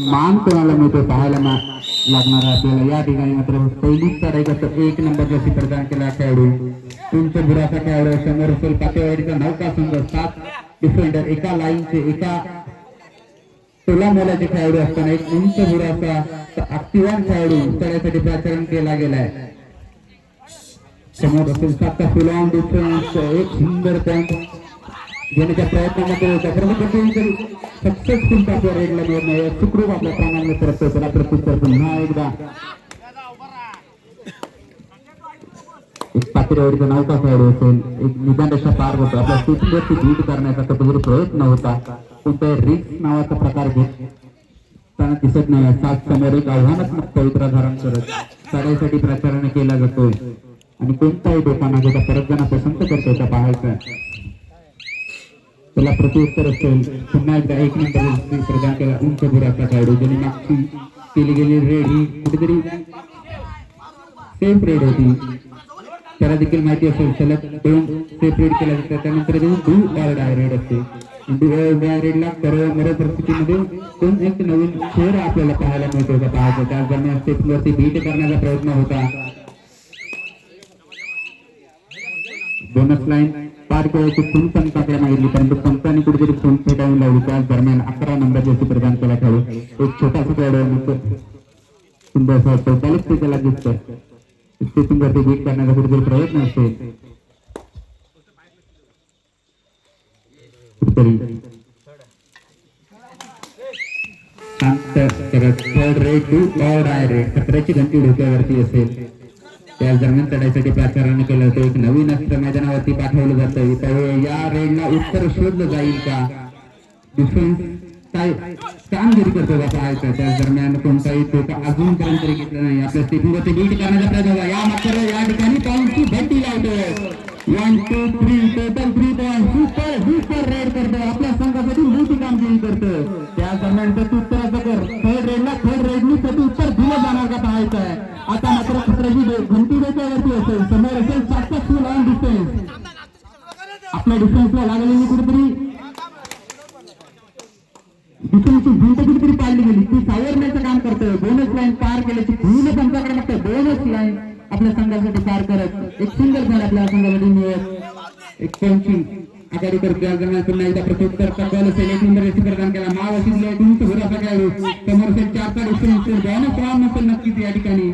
मान कोणाला मिळतो पाहायला मा- लागणार आपल्याला. या ठिकाणी मात्र पहिलीच चढाई करतो एक नंबर जशी प्रदान केला खेळाडू. उंच बुराचा खेळाडू समोर असेल पातेवाडीचा नौका संघ सात डिफेंडर एका लाईनचे एका टोला मोलाचे खेळाडू असताना एक उंच बुराचा अक्तिवान खेळाडू चढाईसाठी प्राचरण केला गेलाय समोर असेल सातचा फुलान डिफेन्स एक सुंदर पॉईंट घेण्याच्या प्रयत्नामध्ये म्हणजे होता परंतु सक्सेसफुल आपल्या रेडला मिळत नाही सुखरूप आपल्या प्राणांना परत त्याला प्रत्युत्तर पुन्हा एकदा. एक पातळीवरचा नौका खेळाडू असेल? एक निदान रेषा पार होतो. आपल्या शूटिंगवरती बीट करण्याचा कधीतरी प्रयत्न होता. कोणत्याही रिक्स नावाचा प्रकार घेत. त्यांना दिसत नाही. सात समोर एक आव्हानात्मक पवित्रा धारण करत. चढाईसाठी प्रचाराने केला जातोय. आणि कोणताही धोका न घेता परत जाणं पसंत करतो त्या पाहायचं. त्याला प्रत्युत्तर असेल. पुन्हा एकदा एक नंबर प्रदान केला उंच बुराचा खेळाडू ज्याने मागची केली गेली रेड. ही कुठेतरी सेफ रेड होती. त्याला देखील माहिती असेल सलग दोन सेफ रेड केल्या जातात. त्यानंतर डू डायर डाय रेड असते. डाय रेडला सर्व परिस्थितीमध्ये दोन एक नवीन शहर आपल्याला पाहायला मिळतो का पाहायचं? त्याच दरम्यान स्टेपवरती बीट करण्याचा प्रयत्न होता. बोनस लाईन पार करायची खून पण टाकल्या मागितली. परंतु पंचाने कुठेतरी फोन फेटाळून लावली त्याच दरम्यान अकरा नंबर जशी प्रदान केला खेळू एक छोटासा खेळाडू आहे, मग सुंदर असा चौतालीस ते त्याला दिसतं स्टेपिंग वरती बीट करण्याचा कुठेतरी प्रयत्न असेल शांत करत third raid do or die raid कचऱ्याची घंटी डोक्यावरती असेल. त्याच दरम्यान चढाईसाठी प्राचार्याने केलं होतं. एक नवीन अस्त्र मैदानावरती पाठवलं जातं. त्यावेळी या रेडला उत्तर शोधलं जाईल का? डिफेन्स काय कामगिरी करतो का पाहायचं? त्याच दरम्यान कोणताही तोटा अजूनपर्यंत तरी घेतला नाही. आपल्या स्टेपिंगवरती बीट करण्याचा प्रयत्न झाला या मात्र या ठिकाणी पॉईंटची भेटी लावतो. One two three total three point super super raid करतो. आपल्या संघासाठी मोठी कामगिरी करतो. त्याच दरम्यान प्रत्युत्तराचं कर. थर्ड रेडला थर्ड रेडनी प्रत्युत्तर दिलं जाणार का पाहायचं आहे? आता मात्र खतऱ्याची घंटी डोक्यावरती असेल. समोर असेल सक्सेसफुल ऑन डिफेन्स आपल्या डिफेन्सला लागलेली कुठेतरी डिफेन्सची भिंत कुठेतरी पाडली गेली. ती सावरण्याचं काम करतोय. बोनस लाईन पार केल्याची पूर्ण पंचाकडे लागतं बोनस लाईन आपल्या संघासाठी पार करत. एक सिंगल पॉईंट आपल्या संघासाठी मिळत एक पॉईंटची आघाडीकर पुन्हा एकदा प्रत्युत्तर बॉल असेल एक नंबर रेसिपर काम केला माव असेल तुमचं उंच असा काय समोर असेल चार चार डिफरन्स बोनस राऊंड नसेल नक्कीच या ठिकाणी.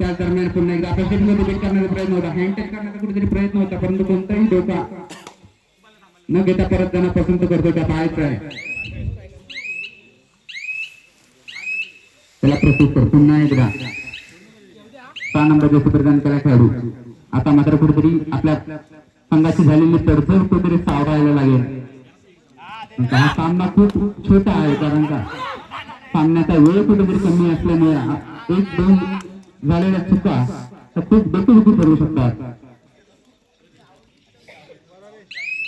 त्या दरम्यान पुन्हा एकदा आपल्या बेट करण्याचा प्रयत्न होता. हँडटेक करण्याचा कुठेतरी प्रयत्न होता परंतु कोणताही धोका न घेता परत जाणं पसंत करतो त्या पाहायचं आहे त्याला प्रत्युत्तर पुन्हा एकदा. सहा नंबर जसे प्रदान केला खेळाडू. आता मात्र कुठेतरी आपल्या संघाची झालेली तडजोड कुठेतरी सावरायला लागेल. हा सामना खूप छोटा आहे कारण का सामन्याचा वेळ कुठेतरी कमी असल्यामुळे एक दोन झालेल्या चुका खूप डोकेदुखी करू शकतात.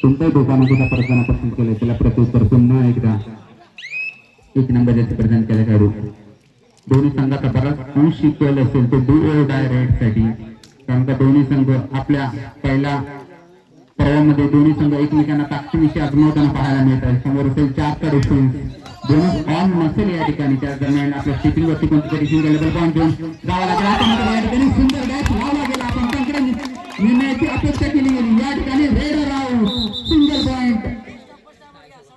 कोणत्याही धोकामध्ये त्या परत पसंत केलं त्याला प्रत्युत्तर पुन्हा एकदा. एक नंबर जसे प्रदान केला खेळाडू दोन्ही संघाचा बराच अंश शिकवल असेल तो डू ओ डाय रेडसाठी. कारण का दोन्ही संघ आपल्या पहिल्या पर्वामध्ये दोन्ही संघ एकमेकांना ताकदीविषयी आजमावताना पाहायला मिळत आहे समोर असेल चार चारचा डिफरन्स दोनच ऑन नसेल या ठिकाणी. त्याच दरम्यान आपल्या स्टिपिंग वरती कोणतरी सिंगल लेवल पॉईंट घेऊन जावं लागेल आता मात्र या ठिकाणी सुंदर डॅश लावला गेला. आपण त्यांकडे निर्णयाची अपेक्षा केली गेली. या ठिकाणी रेड राऊंड सिंगल पॉईंट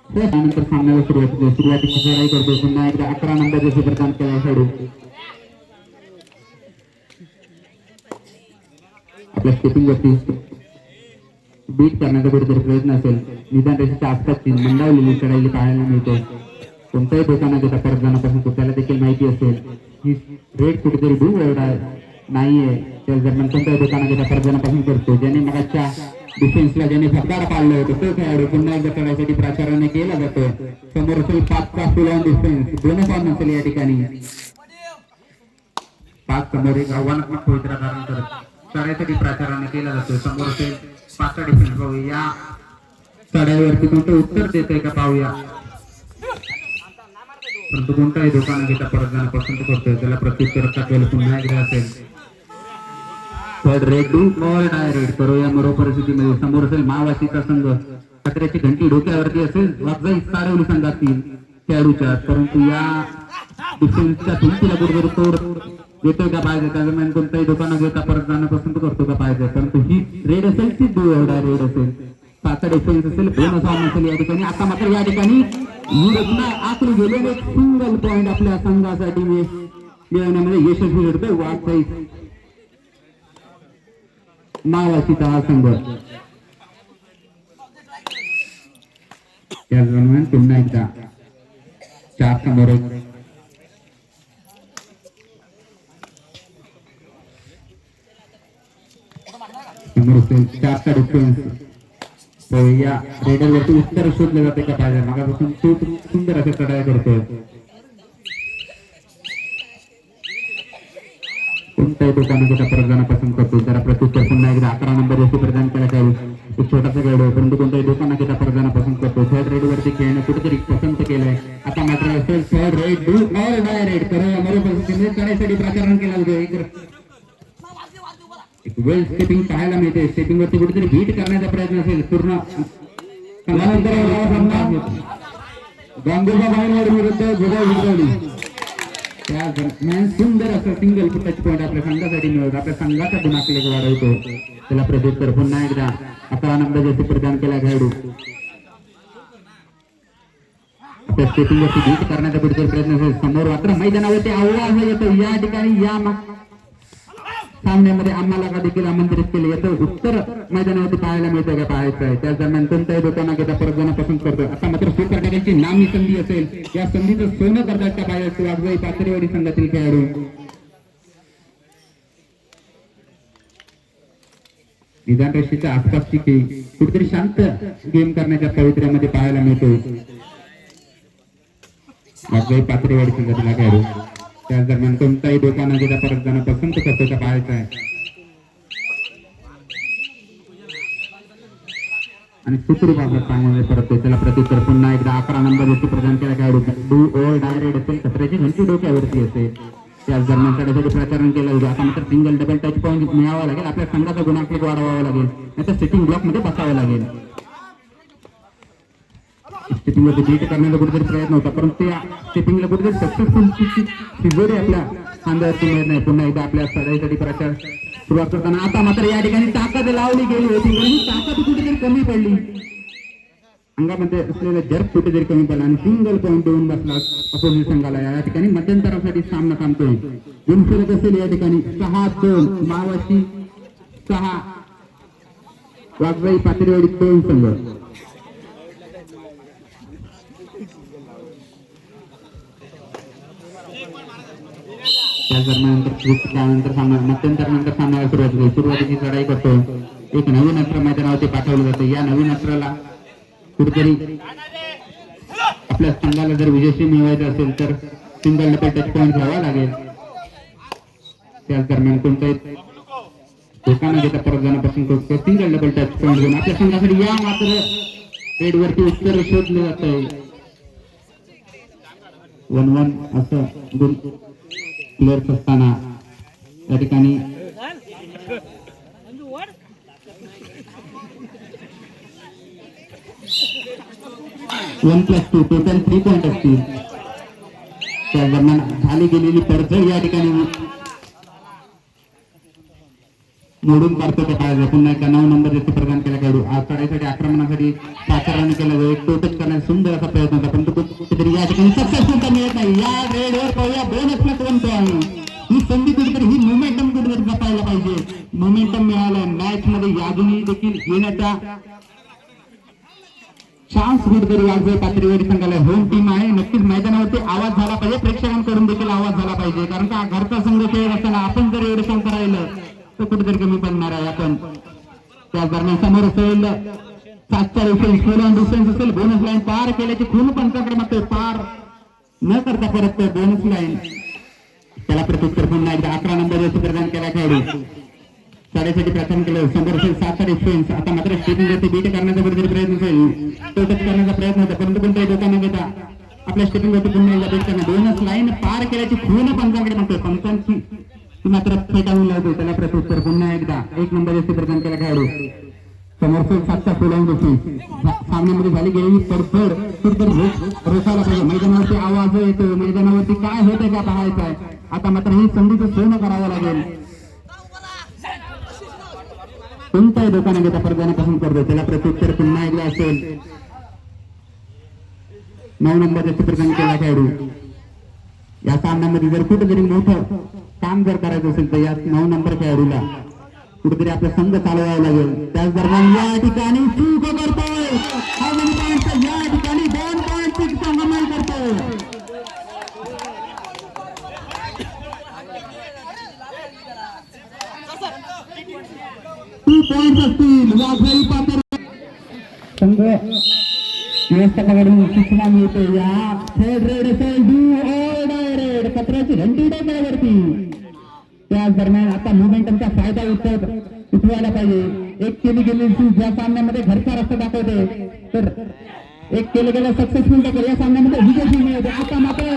त्यानंतर सामन्याला सुरुवात होते. सुरुवातीची लढाई करतो पुन्हा एकदा अकरा नंबर जसे प्रदान केला खेळू आपल्या स्टेपिंग वरती बीट करण्याचा कुठेतरी प्रयत्न असेल. निदान रेषेच्या आसपासची मंडावलेली चढाईली पाहायला मिळतो. कोणत्याही धोका न परत जाण्यापासून तो त्याला देखील माहिती असेल ही रेट कुठेतरी दूर एवढा नाहीये त्या दरम्यान कोणत्याही धोका न परत जाण्यापासून करतो ज्याने मगाच्या डिफेन्सला ज्याने फटकार पाडलं होतं तो खेळाडू पुन्हा एकदा चढायसाठी प्राचार्याने केला जातो. समोर असेल पाचचा फुल ऑन डिफेन्स दोन ऑन असेल या ठिकाणी. पाच समोर एक आव्हानात्मक पवित्रा धारण करत चढाईसाठी प्राचाराने केला जातो. समोर असेल पाचचा डिफेन्स पाहूया या चढाईवरती कोणतं उत्तर देत आहे का पाहूया. परंतु कोणताही धोका न घेता परत जाणं पसंत करतोय. त्याला प्रत्युत्तर टाकलेलं पुन्हा एकदा असेल. डाय करूया मरो परिस्थितीमध्ये. समोर असेल मावाशीचा संघ. कचऱ्याची घंटी डोक्यावरती असेल. वागजाई सारवली संघातील खेळाडूच्या. परंतु या डिफेन्सच्या भिंतीला कुठेतरी तोड देतोय का पाहिजे? त्या दरम्यान कोणताही न घेता परत जाणं पसंत करतो का पाहिजे? परंतु ही रेड असेल ती डो एवढा रेड असेल. पाचा डिफेन्स असेल बोनस ऑन असेल या ठिकाणी. आता मात्र या ठिकाणी युरोपला आखली गेलेले सिंगल पॉइंट आपल्या संघासाठी मिळवण्यामध्ये यशस्वी ठरतोय वाटचाई मावाशीचा हा संघ त्याचप्रमाणे पुन्हा एकदा. चार समोर एक. समोर असेल चारचा डिफरन्स या रेडलवरती उत्तर शोधले जाते का पाहिजे मागापासून खूप सुंदर असे चढाई करतोय. कोणत्याही दुकानात त्याचा परत जाणं पसंत करतो जरा प्रत्युत्तर पुन्हा एकदा अकरा नंबर वरती प्रदान केला जाईल. एक छोटासा गैड आहे परंतु कोणत्याही दुकानात त्याचा परत जाणं पसंत करतो थर्ड रेड वरती खेळणं कुठेतरी पसंत केलंय. आता मात्र असेल third raid do or die raid करो अमर पद्धतीने चढाईसाठी प्रचारण केला जातो एक वेल स्टेपिंग पाहायला मिळते स्टेपिंग वरती कुठेतरी बीट करण्याचा प्रयत्न असेल पूर्ण गांगोबा बाईंवर विरुद्ध जुगा विजवली त्या दरम्यान सुंदर असं सिंगल टच पॉईंट आपल्या संघासाठी मिळत. आपल्या संघाचा गुणाकलेख वाढवतो. त्याला प्रत्युत्तर पुन्हा एकदा अकरा नंबर जसे प्रदान केला खेळाडू. आपल्या स्टेपिंग वरती बीट करण्याचा कुठेतरी प्रयत्न असेल. समोर मात्र मैदानावरती आव्हान येतो या ठिकाणी या सामन्यामध्ये आम्हाला का देखील आमंत्रित केले? याचं उत्तर मैदानावरती पाहायला मिळतं का? पाहायचं आहे. त्याच दरम्यान कोणत्याही दुकाना घेता परत जाणं पसंत करतो. आता मात्र सुपर नामी संधी असेल. या संधीचं सोनं करतात त्या पाहिजे वाघजाई पातळीवाडी संघातील खेळाडू. निदान रेषेच्या आसपासची खेळ कुठेतरी शांत गेम करण्याच्या पवित्र्यामध्ये पाहायला मिळतो वाघजाई पातळीवाडी संघातील खेळाडू. त्याच दरम्यान कोणताही दुकाना घेता परत जाणं पसंत करतो का पाहायचं आहे. आणि सुखरूप आपल्या पाण्यामध्ये त्याला प्रत्युत्तर पुन्हा एकदा अकरा नंबर वरती प्रदान केला काय डू ओल डायरेक्ट असेल कचऱ्याची घंटी डोक्यावरती असेल त्याच दरम्यान त्याच्यासाठी प्रचारण केलं होतं आता मात्र सिंगल डबल टच पॉईंट मिळावा लागेल. आपल्या संघाचा गुणांक वाढवावा लागेल. नाही तर सिटिंग ब्लॉकमध्ये बसावं लागेल. स्टेपिंगवरती बीट करण्याचा कुठेतरी प्रयत्न होता परंतु त्या स्टेपिंगला कुठेतरी सक्सेसफुल तिजोरी आपल्या खांद्यावरती मिळत नाही. पुन्हा एकदा आपल्या चढाईसाठी प्रचार सुरुवात करताना आता मात्र या ठिकाणी ताकद लावली गेली होती. पण ताकद कुठेतरी कमी पडली. अंगामध्ये असलेला जर्क कुठेतरी कमी पडला आणि सिंगल पॉईंट देऊन बसला अपोजिट संघाला. या ठिकाणी मध्यंतरासाठी सामना थांबतोय. गुण फिरत असेल या ठिकाणी? सहा दोन. मावाशी सहा. वाघबाई पातळीवाडी दोन संघ. त्याच दरम्यान त्यानंतर सामना मध्यंतर नंतर सामन्याला सुरुवात होते सुरुवातीची चढाई करतो. एक नवीन अस्त्र मैदानावरती पाठवलं जातं. या नवीन अस्त्राला कुठेतरी आपल्या संघाला जर विजयश्री मिळवायचं असेल तर सिंगल डबल टच पॉईंट घ्यावा लागेल. त्याच दरम्यान कोणताही धोका न घेता परत जाण्यापासून करतो सिंगल डबल टच पॉईंट घेऊन आपल्या संघासाठी या मात्र रेडवरती उत्तर शोधलं जात आहे वन वन असं दोन असताना या ठिकाणी one plus two total three point असतील त्या दरम्यान झाली गेलेली पडझड या ठिकाणी. मोडून काढतो तो पाहिजे पुन्हा एका नऊ नंबर येथे प्रदान केला खेळाडू. चढाईसाठी आक्रमणासाठी पाचारण केला जाईल एक टोटच करण्याचा सुंदर असा प्रयत्न होता परंतु कुठेतरी या ठिकाणी सक्सेसफुल तर मिळत नाही. या रेडवर पाहूया बोनस प्लस वन पॉईंट ही संधी कुठेतरी ही मोमेंटम कुठेतरी जपायला पाहिजे. मोमेंटम मिळालं. मॅच मध्ये यादूनही देखील येण्याचा चान्स कुठेतरी वाजवे पातळीवर संघाला होम टीम आहे. नक्कीच मैदानावरती आवाज झाला पाहिजे. प्रेक्षकांकडून देखील आवाज झाला पाहिजे. कारण का घरचा संघ खेळत असताना आपण जर एवढं शंकर राहिलं तो कुठेतरी कमी पडणार आहे आपण. त्याच दरम्यान समोर असेल सातचा असेल सोलन डिस्टन्स असेल. बोनस लाईन पार केल्याची खून पंचाकडे मात्र पार न करता परत बोनस लाईन त्याला प्रत्युत्तर पुन्हा एकदा अकरा नंबर वरती प्रदान केला खेळाडू. साडेसाठी प्रथम केलं. समोर असेल सात डिस्टन्स आता मात्र स्टेटिंग वरती बीट करण्याचा कुठेतरी प्रयत्न असेल. तो टच करण्याचा प्रयत्न होता परंतु कोणत्याही लोकांना घेता आपल्या स्टेटिंग वरती पुन्हा एकदा बीट करणं बोनस लाईन पार केल्याची खून पंचाकडे म्हणतोय पंचांची मात्र फेटाळून लावतो त्याला प्रत्युत्तर पुन्हा एकदा. एक नंबर प्रदान केला खेळाडू. समोरचे सातच्या फुलावून देखील सामन्यामध्ये झाली गेलेली तडफड कुठेतरी रोसायला पाहिजे. मैदानावरती आवाज येतो. मैदानावरती काय होते का पाहायचं आहे आता मात्र ही संधीचं सोनं करावं लागेल. कोणत्याही दुकान घेता परदानापासून करतो त्याला प्रत्युत्तर पुन्हा एकदा असेल. नऊ नंबरचा प्रदान केला खेळाडू. या सामन्यामध्ये जर कुठेतरी मोठं काम जर करायचं असेल तर या नऊ नंबर खेळाडूला कुठेतरी आपला संघ चालवावा लागेल. त्याच दरम्यान या ठिकाणी चूक करतोय. या ठिकाणी दोन पॉईंट करतोय. टू पॉइंट असतील वाघाई पात्र संघ व्यवस्थापकाकडून सूचना मिळते या थर्ड रेड असेल डू ऑर घंटी टाकण्यावरती त्याच दरम्यान आता मोमेंटमचा फायदा उठत उचवायला पाहिजे. एक केली गेलेली चूक या सामन्यामध्ये घरचा रस्ता दाखवते तर एक केलं गेलं सक्सेसफुल टक्कर या सामन्यामध्ये विजय मिळवते आता मात्र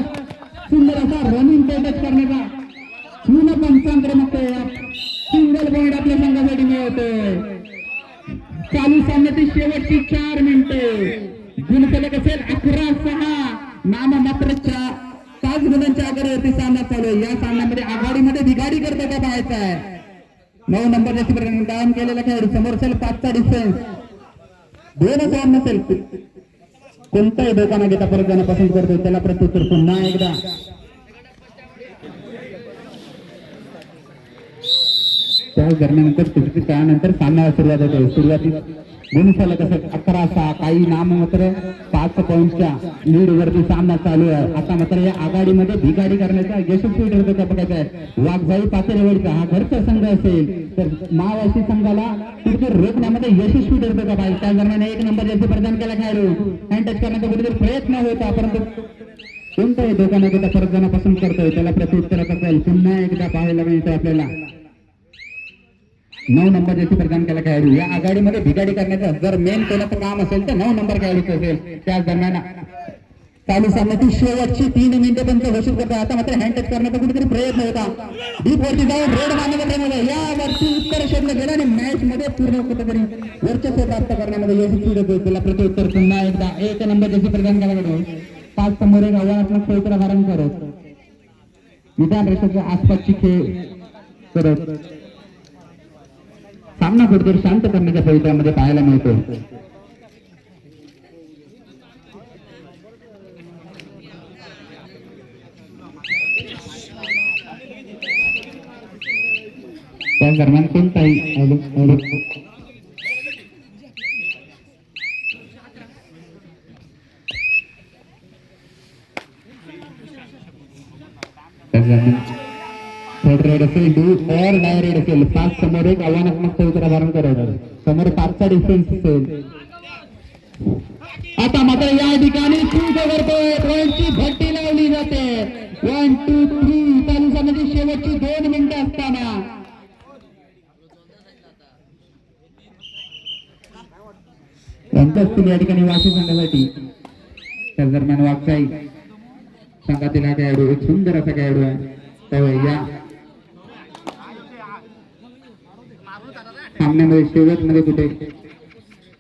सुंदर असा रनिंग टच करण्याचा पूर्ण पंचांतर मग सिंगल पॉईंट आपल्या संघासाठी मिळवतोय चालू सामन्याची शेवटची चार मिनिटे गुणफलक असेल अकरा सहा. नाम मात्र चार. पाच गुणांच्या आघाडीवरती सामना चालू आहे. या सामन्यामध्ये आघाडीमध्ये बिघाडी करतो का पाहायचा आहे? नऊ नंबर चित्र काम केलेला खेळाडू समोर असेल पाचचा डिफेन्स दोन सामना नसेल कोणताही धोका न घेता परत जाणं पसंत करतो त्याला प्रत्युत्तर पुन्हा एकदा. त्याच दरम्यानंतर सुट्टी त्यानंतर सामन्याला सुरुवात होते. सुरुवातीत गुणफल कसं अकरा सहा काही नाम मात्र पाच पॉईंटच्या लीड वरती सामना चालू आहे. आता मात्र या आघाडीमध्ये भिगाडी करण्याचा यशस्वी ठरतो का बघायचा आहे. वाघजाई पातेरेवडचा हा घरचा संघ असेल तर मावासी संघाला कुठेतरी रोखण्यामध्ये यशस्वी ठरतो का पाहिजे त्या दरम्यान एक नंबर जसे प्रदान केला खेळाडू. हँड टच करण्याचा कुठेतरी प्रयत्न होता परंतु कोणताही धोका न देता परत जाणं पसंत करतोय त्याला प्रत्युत्तर असेल पुन्हा एकदा पाहायला मिळतोय आपल्याला. नऊ नंबर जशी प्रदान केला खेळाडू. या आघाडीमध्ये भिगाडी करण्याचं जर मेन कोणाचं काम असेल तर नऊ नंबर खेळाडूचं असेल त्याच दरम्यान चालू सामन्याची शेवटची तीन मिनिटे पण घोषित करतो आता मात्र हँड टच करण्याचा कुठेतरी प्रयत्न होता. डीप वरती जाऊन रेड मारण्याचा प्रयत्न यावरती उत्तर शोधलं गेलं आणि मॅच मध्ये पूर्ण कुठेतरी वर्चस्व प्राप्त करण्यामध्ये यशस्वी होतो. त्याला प्रत्युत्तर पुन्हा एकदा. एक नंबर जशी प्रदान केला गेलो. पाच समोर एक आव्हानात्मक पवित्र धारण करत. विधान रेषेच्या आसपासची खेळ करत. सामना कुठेतरी शांत करण्याच्या पवित्रामध्ये पाहायला मिळतो. त्या दरम्यान कोणताही अडू- अडू- त्या दरम्यान थर्ड असेल डू ऑर डाय रेड असेल पाच समोर एक आव्हानात्मक पवित्र धारण करायचं. समोर पाचचा डिफरन्स असेल. आता मात्र या ठिकाणी चूक करतोय पॉईंटची भट्टी लावली जाते. वन टू थ्री चालू सामन्याची शेवटची दोन मिनिटं असताना. असतील या ठिकाणी वाशी संघासाठी. त्या दरम्यान वागसाई संघातील हा खेळाडू एक सुंदर असा खेळाडू आहे. त्यामुळे या सामन्यामध्ये शेवटमध्ये कुठे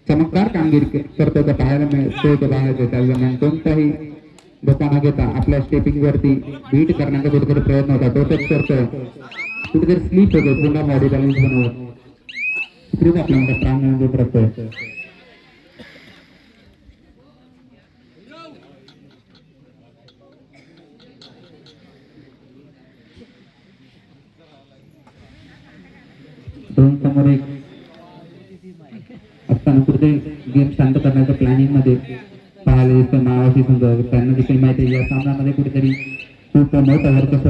चमत्कार कामगिरी करतो तर पाहायला मिळतो तर पाहायचं त्या दरम्यान कोणताही धोका न घेता आपल्या स्टेपिंग वरती बीट करण्याचा कुठेतरी प्रयत्न होता. तो टच करतोय. कुठेतरी स्लीप होतो पुन्हा बॉडी बॅलन्स बनवत. आपल्याला प्राण देत दोन समोर एक असताना कुठे गेम शांत करण्याच्या प्लॅनिंगमध्ये पाहायला दिसतं मावाशी समजा त्यांना देखील माहिती आहे. या सामन्यामध्ये कुठेतरी खूप मोठं वर्चस्व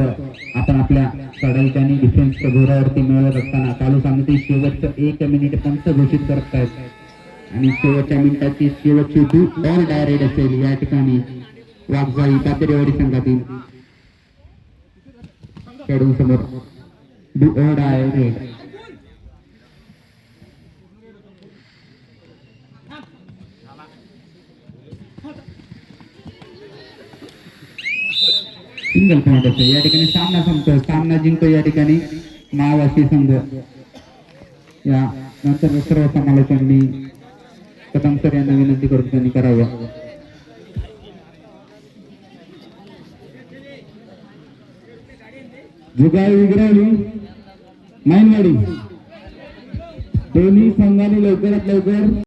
आपण आपल्या चढाईच्या आणि डिफेन्सच्या जोरावरती मिळवत असताना चालू सामन्यातील शेवटचं एक मिनिट पंच घोषित करत आहेत. आणि शेवटच्या मिनिटाची शेवटची टू ऑल डायरेक्ट असेल. या ठिकाणी वाघजाई पातेरेवाडी संघातील खेळून समोर do all direct single point असतो या ठिकाणी सामना संपतो सामना जिंकतो या ठिकाणी मावासी संघ. या नंतर सर्व समालोचकांनी कदम सर यांना विनंती करतो त्यांनी करावं. जुगाई विग्रहणी माईनवाडी दोन्ही संघाने लवकरात लवकर